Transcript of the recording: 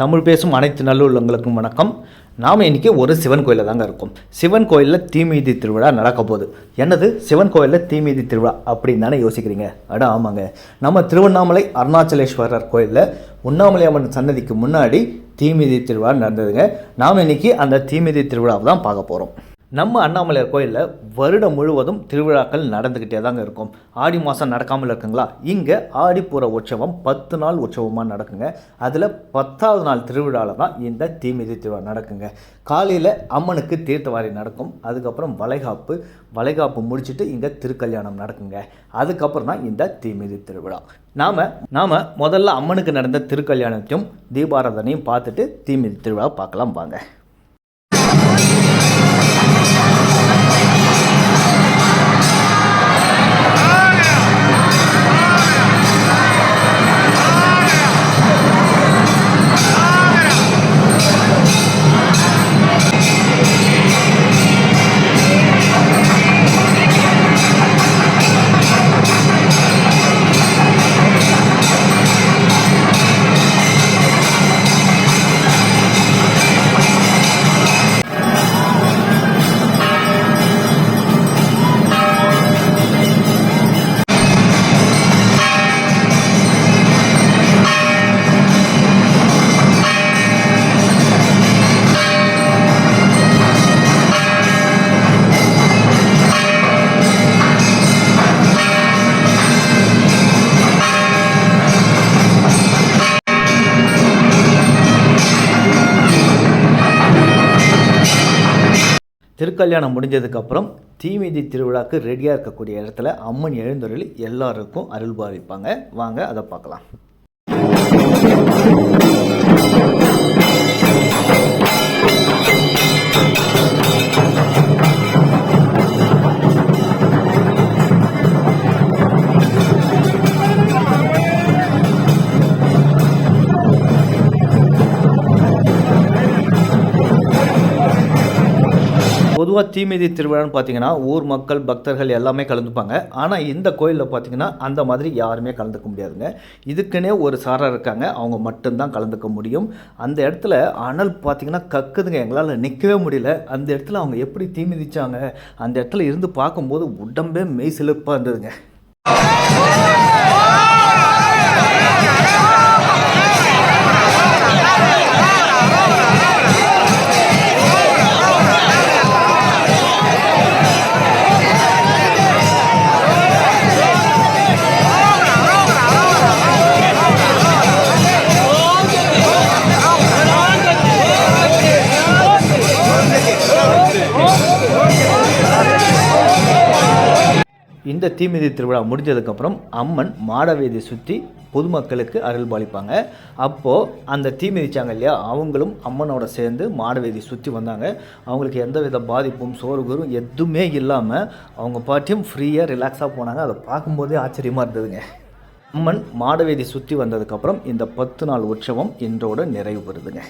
தமிழ் பேசும் அனைத்து நல்லுள்ளங்களுக்கும் வணக்கம். நாம் இன்றைக்கி ஒரு சிவன் கோயிலில் தாங்க இருக்கோம். சிவன் கோயிலில் தீமிதி திருவிழா நடக்க போகுது. என்னது? சிவன் கோயிலில் தீமிதி திருவிழா அப்படின்னு தானே யோசிக்கிறீங்க? அட ஆமாங்க. நம்ம திருவண்ணாமலை அருணாச்சலேஸ்வரர் கோயிலில் உண்ணாமலை அம்மன் சன்னதிக்கு முன்னாடி தீமிதி திருவிழா நடந்ததுங்க. நாம் இன்னைக்கு அந்த தீமிதி திருவிழாவை தான் பார்க்க போகிறோம் நம்ம அண்ணாமலையார் கோயிலில் வருடம் முழுவதும் திருவிழாக்கள் நடந்துக்கிட்டே தாங்க இருக்கும். ஆடி மாதம் நடக்காமல் இருக்குங்களா? இங்கே ஆடிப்புற உற்சவம் பத்து நாள் உற்சவமாக நடக்குங்க. அதில் பத்தாவது நாள் திருவிழாவில் தான் இந்த தீமிதி திருவிழா நடக்குங்க. காலையில் அம்மனுக்கு தீர்த்தவாரி நடக்கும். அதுக்கப்புறம் வளைகாப்பு. வளைகாப்பு முடிச்சுட்டு இங்கே திருக்கல்யாணம் நடக்குங்க. அதுக்கப்புறம் தான் இந்த தீமிதி திருவிழா. நாம் நாம் முதல்ல அம்மனுக்கு நடந்த திருக்கல்யாணத்தையும் தீபாராதனையும் பார்த்துட்டு தீமிதி திருவிழா பார்க்கலாம் வாங்க. திருக்கல்யாணம் முடிஞ்சதுக்கப்புறம் தீமிதி திருவிழாக்கு ரெடியாக இருக்கக்கூடிய இடத்துல அம்மன் எழுந்தருளி எல்லாருக்கும் அருள் பாவிப்பாங்க. வாங்க அதை பார்க்கலாம். பொதுவாக தீமிதி திருவிழான்னு பார்த்தீங்கன்னா ஊர் மக்கள் பக்தர்கள் எல்லாமே கலந்துப்பாங்க. ஆனால் இந்த கோயிலில் பார்த்தீங்கன்னா அந்த மாதிரி யாருமே கலந்துக்க முடியாதுங்க. இதுக்குன்னே ஒரு சாரா இருக்காங்க. அவங்க மட்டும்தான் கலந்துக்க முடியும். அந்த இடத்துல அனல் பார்த்தீங்கன்னா கக்குதுங்க. எங்களால் நிற்கவே முடியல. அந்த இடத்துல அவங்க எப்படி தீமிதிச்சாங்க? அந்த இடத்துல இருந்து பார்க்கும்போது உடம்பே மெய் சிலிர்ப்பாக இருந்ததுங்க. இந்த தீமிதி திருவிழா முடிஞ்சதுக்கப்புறம் அம்மன் மாடவீதி சுற்றி பொதுமக்களுக்கு அருள் பாலிப்பாங்க. அப்போது அந்த தீ மிதித்தாங்க இல்லையா அவங்களும் அம்மனோட சேர்ந்து மாடவேதி சுற்றி வந்தாங்க. அவங்களுக்கு எந்த வித பாதிப்பும் சோறுகுறும் எதுவுமே இல்லாமல் அவங்க பாட்டியும் ஃப்ரீயாக ரிலாக்ஸாக போனாங்க. அதை பார்க்கும்போதே ஆச்சரியமாக இருந்ததுங்க. அம்மன் மாடவேதி சுற்றி வந்ததுக்கப்புறம் இந்த பத்து நாள் உற்சவம் இன்றோடு நிறைவு பெறுதுங்க